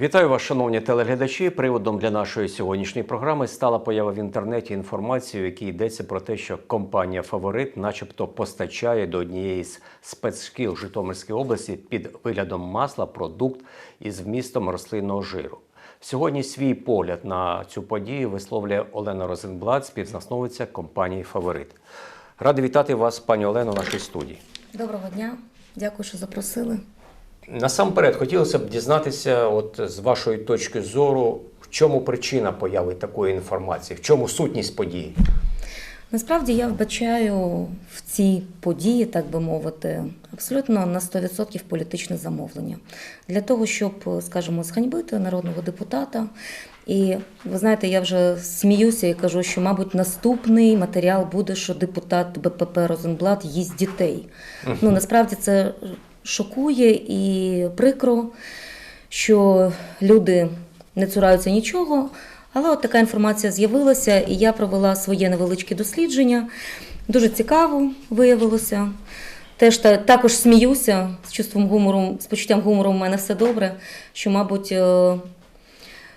Вітаю вас, шановні телеглядачі. Приводом для нашої сьогоднішньої програми стала поява в інтернеті інформації, в якій йдеться про те, що компанія Фаворит, начебто, постачає до однієї з спецшкіл Житомирської області під виглядом масла продукт із вмістом рослинного жиру. Сьогодні свій погляд на цю подію висловлює Олена Розенблат, співзасновниця компанії Фаворит. Радий вітати вас, пані Олено, в нашій студії. Доброго дня, дякую, що запросили. Насамперед хотілося б дізнатися, от з вашої точки зору, в чому причина появи такої інформації, в чому сутність події? Насправді я вбачаю в цій події, так би мовити, абсолютно на 100% політичне замовлення для того, щоб, скажімо, сханьбити народного депутата. І ви знаєте, я вже сміюся і кажу, що, мабуть, наступний матеріал буде, що депутат БПП Розенблат їсть дітей. Ну насправді це шокує і прикро, що люди не цураються нічого. Але от така інформація з'явилася, і я провела своє невеличке дослідження. Дуже цікаво виявилося. Теж та, також сміюся з чувством гумору, з почуттям гумору в мене все добре, що, мабуть, е,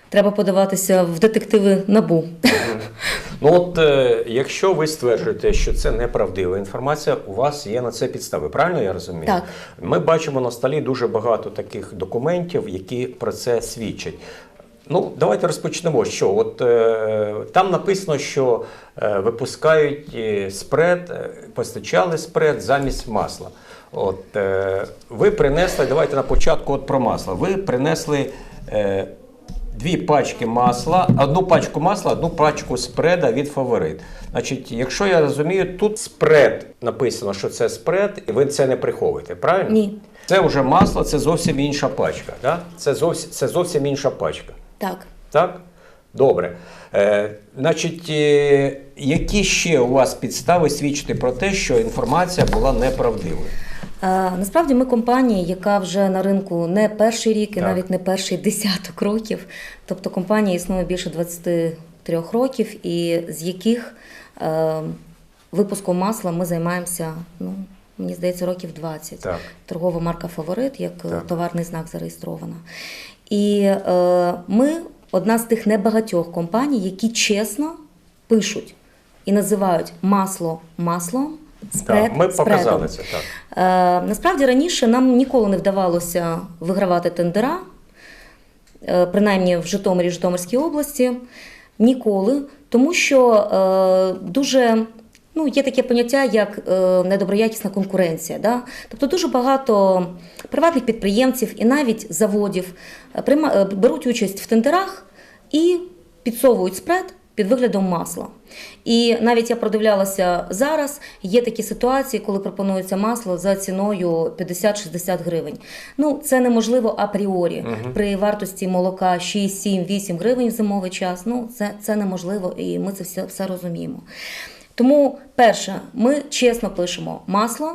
треба подаватися в детективи набу. Ну от е, якщо ви стверджуєте, що це неправдива інформація, у вас є на це підстави. Правильно я розумію? Так. Ми бачимо на столі дуже багато таких документів, які про це свідчать. Ну, давайте розпочнемо. Що от е, там написано, що е, випускають е, спред, е, постачали спред замість масла. От е, ви принесли, давайте на початку от про масло. Ви принесли е, дві пачки масла, одну пачку масла, одну пачку спреда від фаворит. Значить, якщо я розумію, тут спред написано, що це спред, і ви це не приховуєте, правильно? Ні. Це вже масло, це зовсім інша пачка. Да? Це, зовсім, це зовсім інша пачка. Так. Так? Добре. Е, значить, е, які ще у вас підстави свідчити про те, що інформація була неправдивою? Е, Насправді ми компанія, яка вже на ринку не перший рік і Так. навіть не перший десяток років. Тобто компанія існує більше 23 років, і з яких е, випуском масла ми займаємося, ну, мені здається, років 20. Так. Торгова марка Фаворит, як е, Так. товарний знак зареєстрована. І е, ми одна з тих небагатьох компаній, які чесно пишуть і називають масло маслом. Спред, так, ми спредом. показали це так. Е, насправді раніше нам ніколи не вдавалося вигравати тендера, е, принаймні в Житомирі, Житомирській області. Ніколи, тому що е, дуже ну, є таке поняття, як е, недоброякісна конкуренція. Да? Тобто дуже багато приватних підприємців і навіть заводів е, е, беруть участь в тендерах і підсовують спред під виглядом масла. І навіть я продивлялася зараз, є такі ситуації, коли пропонується масло за ціною 50-60 гривень. Ну, це неможливо апріорі. При вартості молока 6, 7, 8 гривень в зимовий час. Ну, це, це неможливо, і ми це все, все розуміємо. Тому, перше, ми чесно пишемо масло,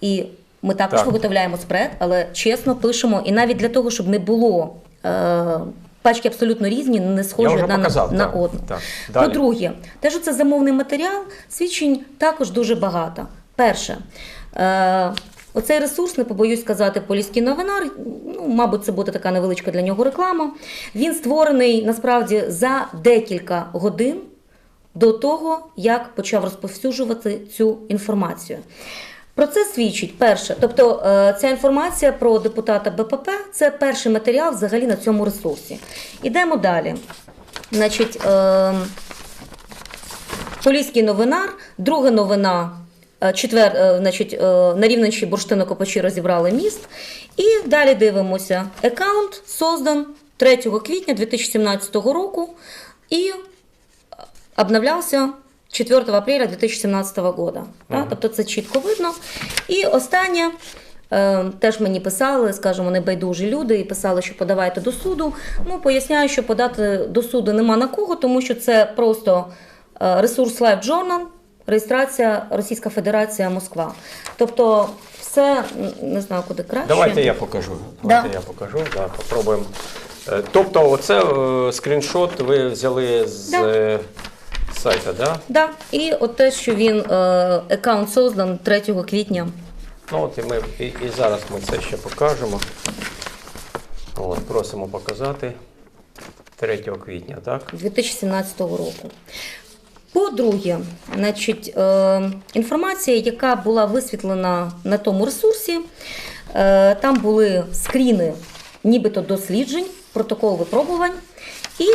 і ми також Так. виготовляємо спред, але чесно пишемо, і навіть для того, щоб не було. Е- Пачки абсолютно різні, не схожі одна показав, на, на так, одну. По-друге, те, що це замовний матеріал, свідчень також дуже багато. Перше, е, оцей ресурс, не побоюсь сказати, Поліський новинар, ну, мабуть, це буде така невеличка для нього реклама. Він створений насправді за декілька годин до того, як почав розповсюджувати цю інформацію. Про це свідчить перше. Тобто е, ця інформація про депутата БПП це перший матеріал взагалі на цьому ресурсі. Ідемо далі. Значить, е, Поліський новинар, друга новина. е, Четвер, значить, на Рівненщині бурштинокопачі розібрали міст. І далі дивимося. Аккаунт создан 3 квітня 2017 року і обновлявся 4 апреля 2017 года. Да? Тобто це чітко видно. І останнє. е, Теж мені писали, скажімо, небайдужі люди і писали, що подавайте до суду. Ну, поясняю, що подати до суду нема на кого, тому що це просто е, ресурс Live Journal, реєстрація Російська Федерація Москва. Тобто, все не знаю, куди краще. Давайте я покажу. Давайте Да. я покажу. Да, попробуємо. Е, Тобто, оце скріншот ви взяли з Да. Сайта, да? Да. І от те, що він е, аккаунт создан 3 квітня. Ну от і ми і, і зараз ми це ще покажемо. От, просимо показати 3 квітня, так? 2017 року. По-друге, значить, е, інформація, яка була висвітлена на тому ресурсі, е, там були скріни нібито досліджень, протокол випробувань, і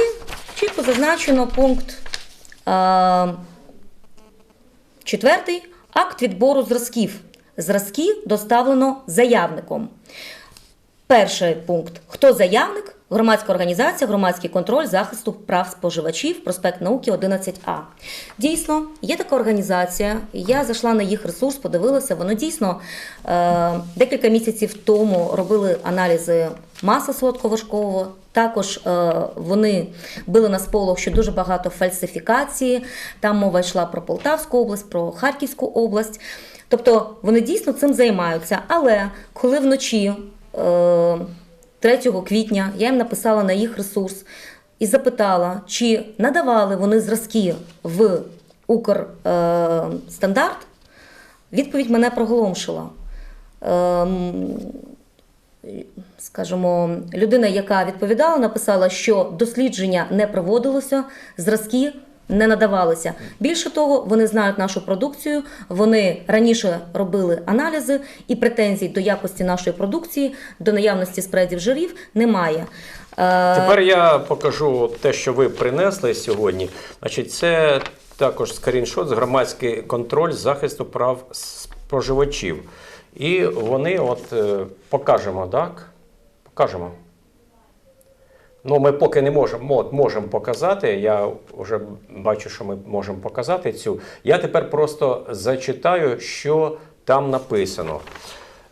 чітко зазначено пункт четвертий акт відбору зразків. Зразки доставлено заявником. Перший пункт: хто заявник? Громадська організація, громадський контроль захисту прав споживачів, проспект науки 11А. Дійсно, є така організація. Я зайшла на їх ресурс, подивилася. Воно дійсно е, декілька місяців тому робили аналізи масла солодковажкового. Також е, вони били на сполох, що дуже багато фальсифікації. Там мова йшла про Полтавську область, про Харківську область. Тобто вони дійсно цим займаються. Але коли вночі. Е, 3 квітня я їм написала на їх ресурс і запитала, чи надавали вони зразки в Укрстандарт. Відповідь мене проголомшила. Ем, Скажімо, людина, яка відповідала, написала, що дослідження не проводилося, зразки не надавалися. Більше того, вони знають нашу продукцію, вони раніше робили аналізи, і претензій до якості нашої продукції, до наявності спредів жирів немає. Е, Тепер я покажу те, що ви принесли сьогодні. Значить, це також скріншот з громадський контроль захисту прав споживачів. І вони, от е, покажемо, так? Покажемо. Ну, ми поки не можемо, можемо показати. Я вже бачу, що ми можемо показати цю. Я тепер просто зачитаю, що там написано.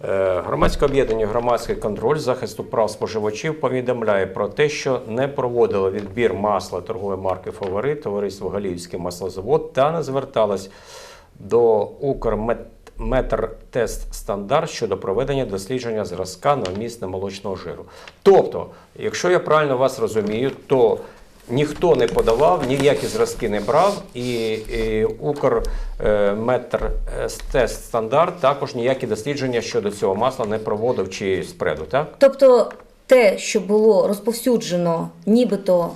Е, Громадське об'єднання Громадський контроль захисту прав споживачів повідомляє про те, що не проводило відбір масла торгової марки Фаворит, товариство Галіївський маслозавод та не зверталось до Укрметртест стандарт щодо проведення дослідження зразка на вміст молочного жиру. Тобто, якщо я правильно вас розумію, то ніхто не подавав, ніякі зразки не брав, і, і Укрметртест стандарт також ніякі дослідження щодо цього масла не проводив чи спреду, так? Тобто те, що було розповсюджено, нібито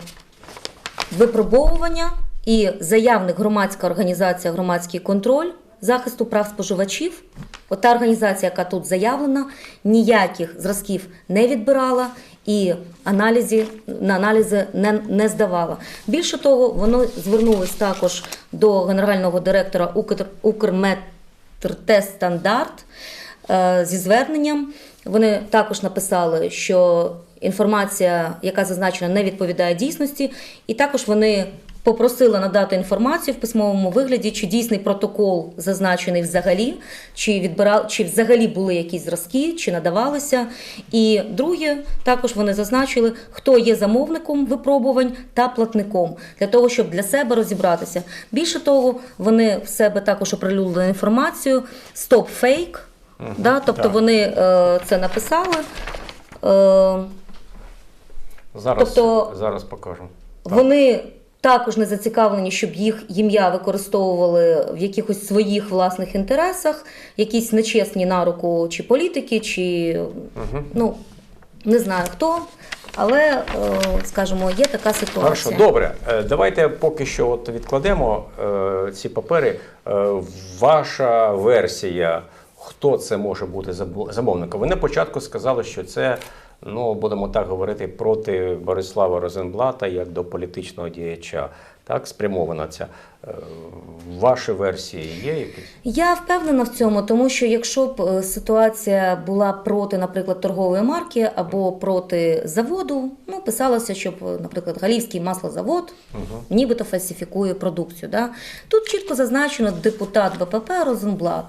випробовування і заявник громадська організація громадський контроль захисту прав споживачів. От та організація, яка тут заявлена, ніяких зразків не відбирала і аналізі, на аналізи не, не здавала. Більше того, воно звернулось також до генерального директора Укр, Укрметртест е, зі зверненням. Вони також написали, що інформація, яка зазначена, не відповідає дійсності, і також вони попросили надати інформацію в письмовому вигляді, чи дійсний протокол зазначений взагалі, чи відбирав, чи взагалі були якісь зразки, чи надавалися. І друге, також вони зазначили, хто є замовником випробувань та платником, для того, щоб для себе розібратися. Більше того, вони в себе також оприлюднили інформацію Стоп фейк. Да, тобто так. вони е, це написали. Е, Зараз, Тобто- зараз покажу. Вони також не зацікавлені, щоб їх ім'я використовували в якихось своїх власних інтересах, якісь нечесні на руку чи політики, чи ну не знаю хто. Але, е, скажімо, є така Хорошо, ситуація. добре. Е, Давайте поки що от відкладемо е, ці папери. Ваша версія, хто це може бути замовником? Ви на початку сказали, що це, ну будемо так говорити, проти Борислава Розенблата як до політичного діяча. Так, спрямована ця. Е, ваші версії є якісь? Я впевнена в цьому, тому що якщо б е, ситуація була проти, наприклад, торгової марки або проти заводу, ну писалося, щоб, е, наприклад, Галівський маслозавод нібито фальсифікує продукцію. Да? Тут чітко зазначено депутат ВПП Розенблат.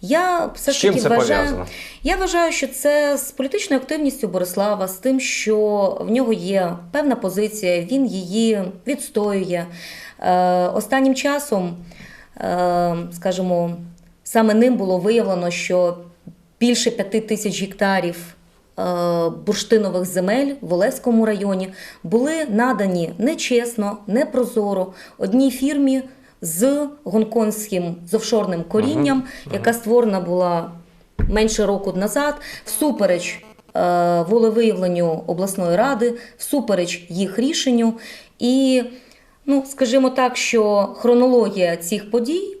Я все ж таки вважаю, пов'язано? я вважаю, що це з політичною активністю Борислава, з тим, що в нього є певна позиція, він її відстоює. Е, останнім часом, е, скажімо, саме ним було виявлено, що більше п'яти тисяч гектарів е, бурштинових земель в Олеському районі були надані нечесно, непрозоро одній фірмі з гонконгським з офшорним корінням, яка створена була менше року назад, всупереч. е, волевиявленню обласної ради, всупереч їх рішенню. І, ну, скажімо так, що хронологія цих подій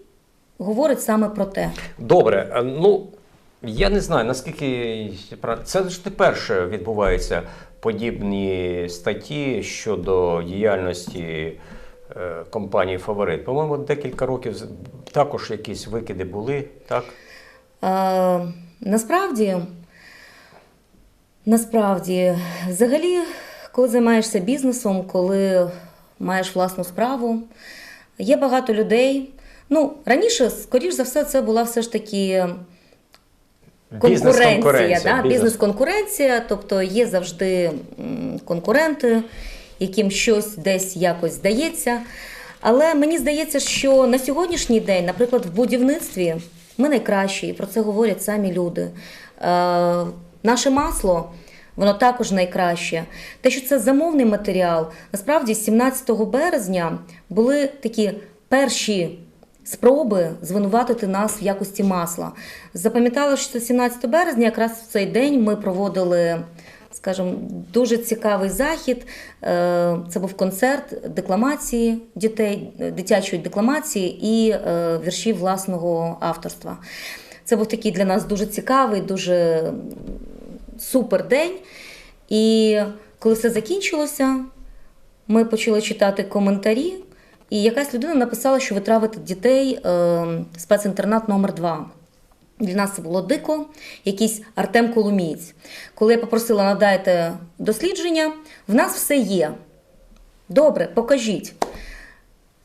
говорить саме про те. Добре, е, ну я не знаю наскільки це ж перше відбуваються подібні статті щодо діяльності компанії Фаворит. По-моєму, декілька років також якісь викиди були, так? Е, насправді, насправді, взагалі, коли займаєшся бізнесом, коли маєш власну справу, є багато людей. Ну, раніше, скоріш за все, це була все ж таки конкуренція, Бізнес-конкуренція, да? бізнес- бізнес-конкуренція, тобто є завжди конкуренти, яким щось десь якось здається. Але мені здається, що на сьогоднішній день, наприклад, в будівництві ми найкращі, і про це говорять самі люди. Е, наше масло. Воно також найкраще. Те, що це замовний матеріал, насправді 17 березня були такі перші спроби звинуватити нас в якості масла. Запам'ятала, що це 17 березня, якраз в цей день ми проводили, скажімо, дуже цікавий захід. Е, Це був концерт декламації дітей, дитячої декламації і е, віршів власного авторства. Це був такий для нас дуже цікавий, дуже супер день. І коли все закінчилося, ми почали читати коментарі, і якась людина написала, що ви травите дітей е, спецінтернат номер 2 Для нас це було дико, якийсь Артем Коломієць. Коли я попросила надайте дослідження, в нас все є. Добре, покажіть.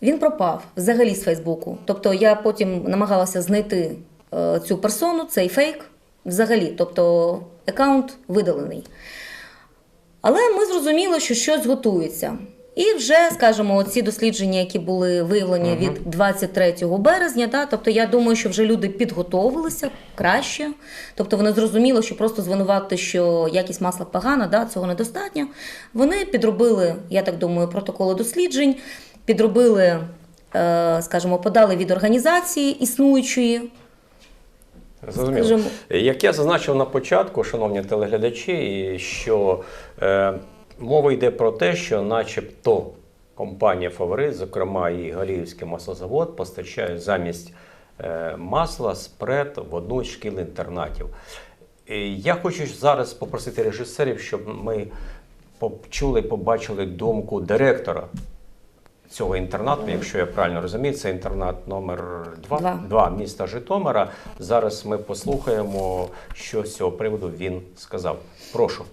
Він пропав взагалі з Фейсбуку. Тобто я потім намагалася знайти е, цю персону, цей фейк взагалі. Тобто аккаунт видалений. Але ми зрозуміли, що щось готується. І вже, скажімо, ці дослідження, які були виявлені від 23 березня, да, тобто я думаю, що вже люди підготовилися краще. Тобто вони зрозуміли, що просто звинувати, що якість масла погана, да, цього недостатньо. Вони підробили, я так думаю, протоколи досліджень, підробили, е, скажімо, подали від організації існуючої. Зрозуміло. Скажімо- Як я зазначив на початку, шановні телеглядачі, що е, мова йде про те, що начебто компанія Фаворит, зокрема і Галіївський маслозавод, постачає замість е, масла спред в одну з шкіл інтернатів. Я хочу зараз попросити режисерів, щоб ми почули, побачили думку директора цього інтернату, якщо я правильно розумію, це інтернат номер 2, Два. 2 міста Житомира. Зараз ми послухаємо, що з цього приводу він сказав. Прошу.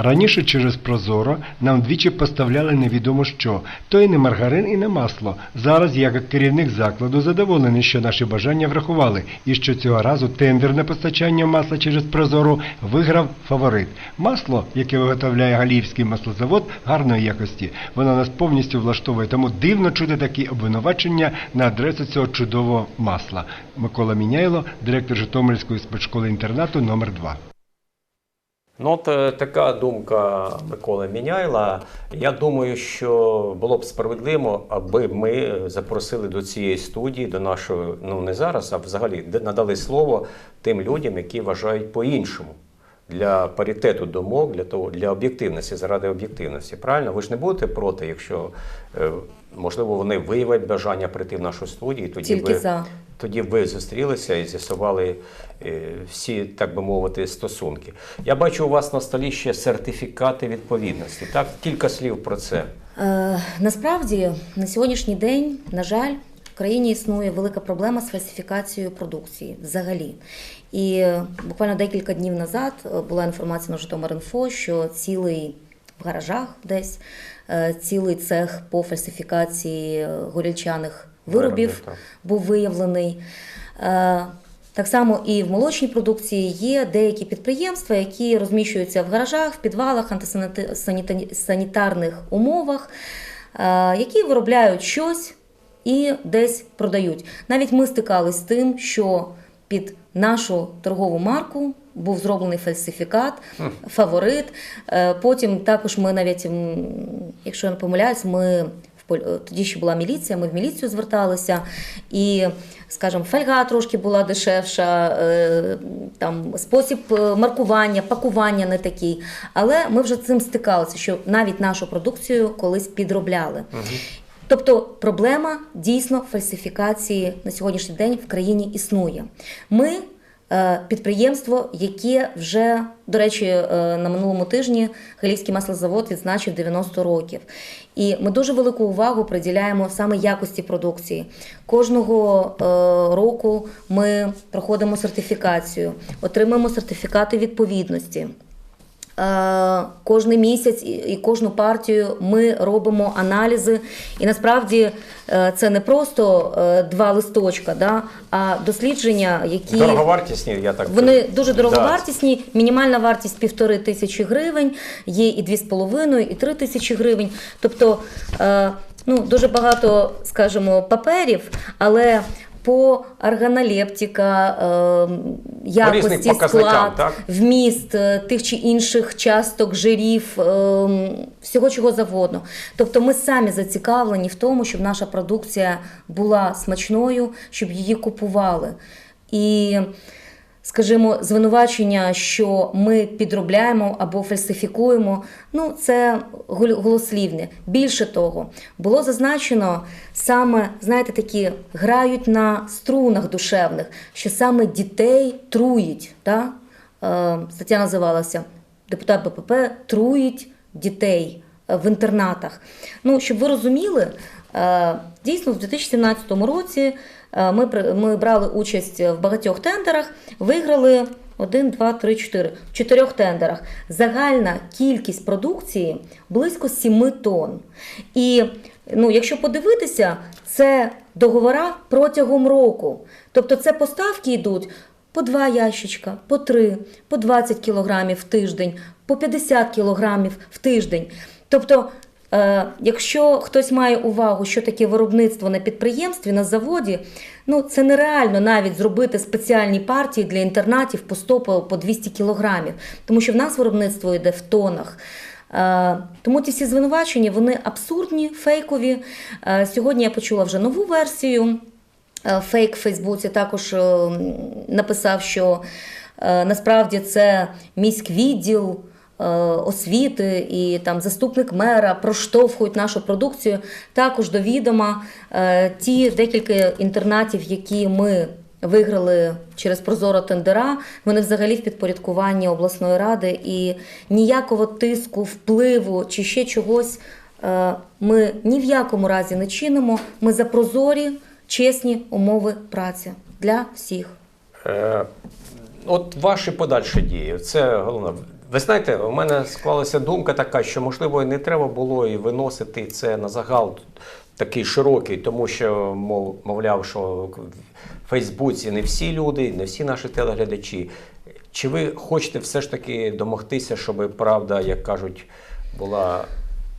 Раніше через Прозоро нам двічі поставляли невідомо що, то і не маргарин, і не масло. Зараз я, як керівник закладу, задоволений, що наші бажання врахували, і що цього разу тендерне постачання масла через Прозоро виграв фаворит. Масло, яке виготовляє Галіївський маслозавод, гарної якості. Воно нас повністю влаштовує, тому дивно чути такі обвинувачення на адресу цього чудового масла. Микола Міняйло, директор Житомирської спецшколи інтернату номер 2 Ну, от е, така думка Миколи Міняйла. Я думаю, що було б справедливо, аби ми запросили до цієї студії, до нашої, ну не зараз, а взагалі надали слово тим людям, які вважають по-іншому. Для паритету думок, для того, для об'єктивності, заради об'єктивності. Правильно? Ви ж не будете проти, якщо е, можливо вони виявять бажання прийти в нашу студію, тоді Тільки ви, за. тоді ви зустрілися і з'ясували е, всі, так би мовити, стосунки. Я бачу у вас на столі ще сертифікати відповідності. Так, кілька слів про це. Е, насправді на сьогоднішній день, на жаль, країні існує велика проблема з фальсифікацією продукції взагалі. І е, буквально декілька днів назад е, була інформація на Житомир.Інфо, що цілий в гаражах десь е, цілий цех по фальсифікації горільчаних Виробів, був виявлений. Так само і в молочній продукції є деякі підприємства, які розміщуються в гаражах, в підвалах, антисанітарних умовах, які виробляють щось і десь продають. Навіть ми стикались з тим, що під нашу торгову марку був зроблений фальсифікат, фаворит. Е, Потім також ми навіть, якщо я не помиляюсь, ми е, тоді ще була міліція, ми в міліцію зверталися, і, скажімо, фольга трошки була дешевша, е, там спосіб маркування, пакування не такий. Але ми вже цим стикалися, що навіть нашу продукцію колись підробляли. Тобто проблема дійсно фальсифікації на сьогоднішній день в країні існує. Ми е, підприємство, яке вже, до речі, е, на минулому тижні Галійський маслозавод відзначив 90 років. І ми дуже велику увагу приділяємо саме якості продукції. Кожного е, року ми проходимо сертифікацію, отримуємо сертифікати відповідності. Е, Кожний місяць і- кожну партію ми робимо аналізи. І насправді е, це не просто е, два листочка, да, а дослідження, які Дороговартісні, я так вони дуже Да. дороговартісні. Мінімальна вартість півтори тисячі гривень, є і дві з половиною, і три тисячі гривень. Тобто ну, дуже багато, скажімо, паперів, але по органолептика, е, якості склад, так? вміст е, тих чи інших часток, жирів, е, всього чого завгодно. Тобто ми самі зацікавлені в тому, щоб наша продукція була смачною, щоб її купували. І, скажімо, звинувачення, що ми підробляємо або фальсифікуємо, ну це гол- голослівне. Більше того, було зазначено саме, знаєте, такі грають на струнах душевних, що саме дітей труїть. Да? Е, стаття називалася Депутат БПП труїть дітей е, в інтернатах. Ну, щоб ви розуміли, е, дійсно, в 2017 році ми, при- ми брали участь в багатьох тендерах, виграли 1, 2, 3, 4. В чотирьох тендерах. Загальна кількість продукції близько 7 тонн. І ну, якщо подивитися, це договора протягом року. Тобто це поставки йдуть по два ящичка, по три, по 20 кілограмів в тиждень, по 50 кілограмів в тиждень. Тобто, е, якщо хтось має увагу, що таке виробництво на підприємстві, на заводі, ну це нереально навіть зробити спеціальні партії для інтернатів по 100 по по 200 кілограмів, тому що в нас виробництво йде в тонах. Е, Тому ті всі звинувачення вони абсурдні, фейкові. Е, Сьогодні я почула вже нову версію. Е, Фейк в Фейсбуці також е, написав, що е, насправді це міськвідділ е, освіти і там заступник мера проштовхують нашу продукцію. Також до відома е, ті декілька інтернатів, які ми виграли через прозоро тендера, вони взагалі в підпорядкуванні обласної ради і ніякого тиску, впливу чи ще чогось е, ми ні в якому разі не чинимо. Ми за прозорі, чесні умови праці для всіх. Е, От ваші подальші дії, це головне. Ви знаєте, у мене склалася думка така, що можливо і не треба було і виносити це на загал такий широкий, тому що, мов, мовляв, що в Фейсбуці не всі люди, не всі наші телеглядачі. Чи ви хочете все ж таки домогтися, щоб правда, як кажуть, була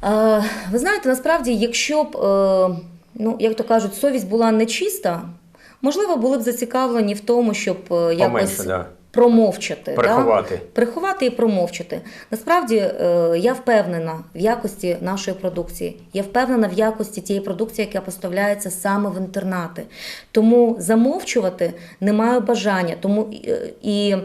Е, Ви знаєте, насправді, якщо б, е, ну, як то кажуть, совість була нечиста, можливо, були б зацікавлені в тому, щоб е, якось поменше, да, промовчати. Да? приховати? Приховати і промовчати. Насправді е, я впевнена в якості нашої продукції. Я впевнена в якості тієї продукції, яка поставляється саме в інтернати. Тому замовчувати не маю бажання. Тому і.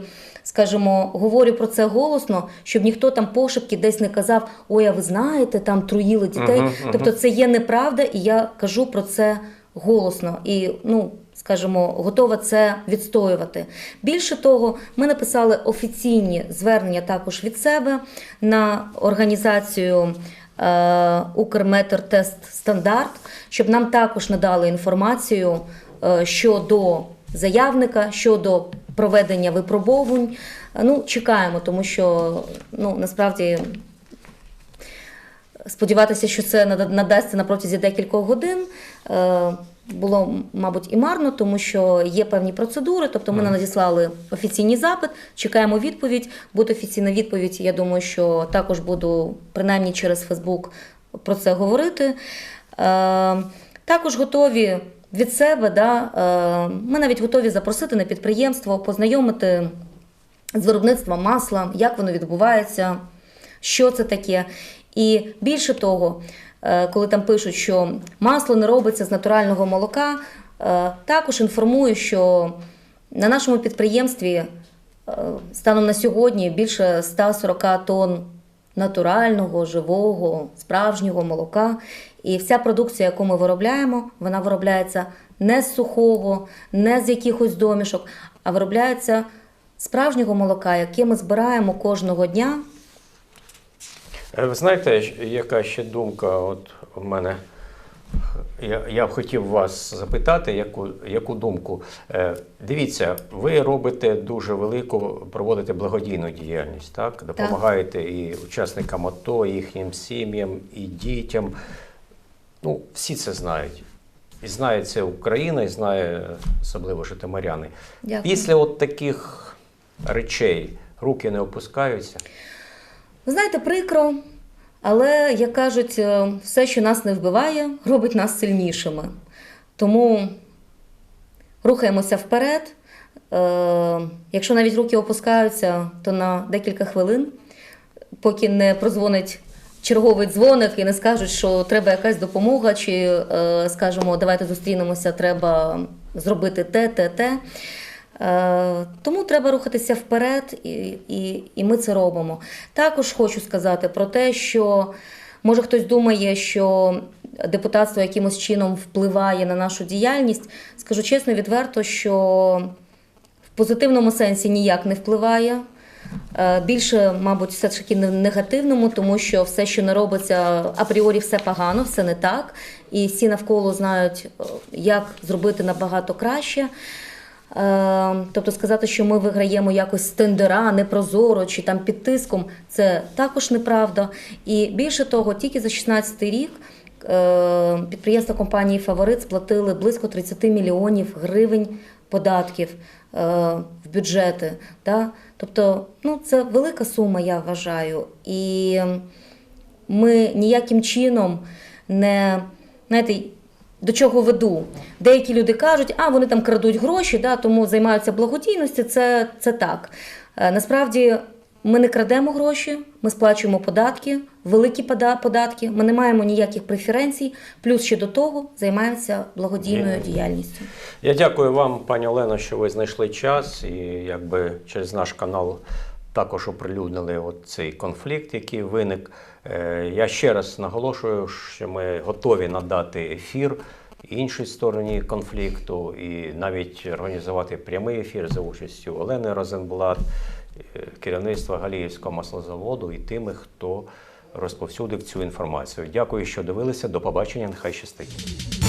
Скажімо, говорю про це голосно, щоб ніхто там пошепки десь не казав: ой, а ви знаєте, там труїли дітей. Мгм, мгм. Тобто це є неправда, і я кажу про це голосно. І ну, скажімо, готова це відстоювати. Більше того, ми написали офіційні звернення також від себе на організацію. е, Укрметр-тест стандарт, щоб нам також надали інформацію е, щодо заявника, щодо проведення випробовувань. Е, Ну, чекаємо, тому що ну, насправді сподіватися, що це нада- надасться на протязі декількох годин. Було, мабуть, і марно, тому що є певні процедури. Тобто ми надіслали офіційний запит, чекаємо відповідь. Буде офіційна відповідь. Я думаю, що також буду принаймні через Фейсбук про це говорити. Е, Також готові від себе, да, е, ми навіть готові запросити на підприємство, познайомити з виробництвом масла, як воно відбувається, що це таке. І більше того, коли там пишуть, що масло не робиться з натурального молока, е, також інформую, що на нашому підприємстві е, станом на сьогодні більше 140 тонн натурального, живого, справжнього молока. І вся продукція, яку ми виробляємо, вона виробляється не з сухого, не з якихось домішок, а виробляється справжнього молока, яке ми збираємо кожного дня. Е, Ви знаєте, яка ще думка от у мене? Я, я б хотів вас запитати, яку, яку думку. Е, дивіться, ви робите дуже велику, проводите благодійну діяльність, так? Допомагаєте і учасникам АТО, і їхнім сім'ям, і дітям. Ну, всі це знають. І знає це Україна, і знає особливо житомиряни. Дякую. Після от таких речей руки не опускаються. Ви знаєте, прикро, але, як кажуть, е, все, що нас не вбиває, робить нас сильнішими. Тому рухаємося вперед. Е, Якщо навіть руки опускаються, то на декілька хвилин, поки не прозвонить черговий дзвоник і не скажуть, що треба якась допомога, чи е, скажемо, давайте зустрінемося, треба зробити те, те, те. Е, Тому треба рухатися вперед, і, і, і ми це робимо. Також хочу сказати про те, що може хтось думає, що депутатство якимось чином впливає на нашу діяльність. Скажу чесно, відверто, що в позитивному сенсі ніяк не впливає. Е, Більше, мабуть, все ж таки негативному, тому що все, що не робиться апріорі, все погано, все не так. І всі навколо знають, е, як зробити набагато краще. Е, Тобто сказати, що ми виграємо якось тендера, непрозоро чи там під тиском, це також неправда. І більше того, тільки за 2016 рік е, підприємства компанії Фаворит сплатили близько 30 мільйонів гривень податків е, в бюджети. Тобто, ну, це велика сума, я вважаю. І ми ніяким чином не знаєте, до чого веду. Деякі люди кажуть, а вони там крадуть гроші, да, тому займаються благодійністю. Це, це так. Е, Насправді ми не крадемо гроші, ми сплачуємо податки, великі податки, ми не маємо ніяких преференцій, плюс ще до того займаємося благодійною діяльністю. Я дякую вам, пані Олено, що ви знайшли час і якби через наш канал також оприлюднили от цей конфлікт, який виник. Е, Я ще раз наголошую, що ми готові надати ефір іншій стороні конфлікту і навіть організувати прямий ефір за участю Олени Розенблат, е, керівництва Галіївського маслозаводу і тими, хто розповсюдив цю інформацію. Дякую, що дивилися. До побачення. Нехай щастить.